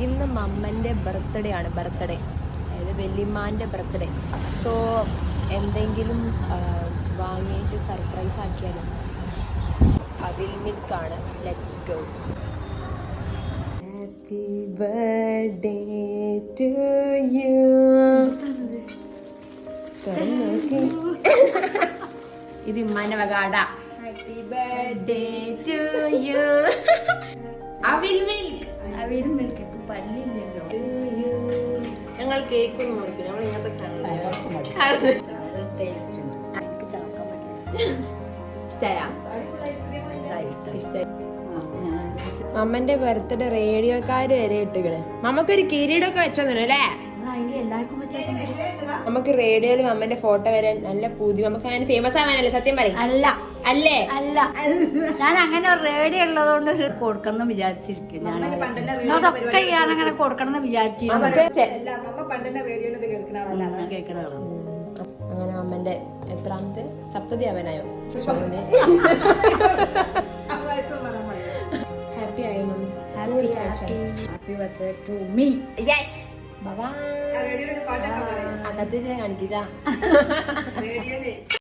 ഇന്ന് മമ്മന്റെ ബർത്ത്ഡേ ആണ് ബർത്ത്ഡേ അതായത് വല്യമ്മാന്റെ ബർത്ത്ഡേ സോ എന്തെങ്കിലും വാങ്ങിയിട്ട് സർപ്രൈസ് ആക്കിയാലും? അവിൽ മിൽക്കാണ് let's go happy birthday to you ഇത് ഇമ്മാന്റെ വകാട. ഹാപ്പി ബർത്ത്ഡേ ടു യു അവിൽ മിൽക്ക് അവിൽ പല്ലില്ലല്ലോ ഞങ്ങൾ കേക്ക് നമ്മൾ ബർത്ത്ഡേ റേഡിയോക്കാര് വരെ ഇട്ടുകൾ നമുക്കൊരു കിരീടൊക്കെ വെച്ചോന്നു അല്ലേ? എല്ലാവർക്കും വെച്ചേക്കുന്നത് നമുക്ക് റേഡിയോയിൽ അമ്മന്റെ ഫോട്ടോ വരാൻ നല്ല പൂതി. നമുക്ക് അങ്ങനെ ഫേമസ് ആവാനല്ലേ? സത്യം പറയും. അല്ല. അല്ലേ? അല്ല. ഞാൻ അങ്ങനെ റേഡിയോ ഉള്ളതുകൊണ്ട് കൊടുക്കണം വിചാരിച്ചിരിക്കും ഞാൻ നിങ്ങളതൊക്കെ ഞാൻ അങ്ങനെ കൊടുക്കണം എന്ന് വിചാരിച്ചിരിക്കും. അങ്ങനെ അമ്മന്റെ എത്രാമത്തെ? സപ്തതി അവനായോ? ഹാപ്പി ആയോ mummy? Happy birthday to me yes കാണിക്കില്ല.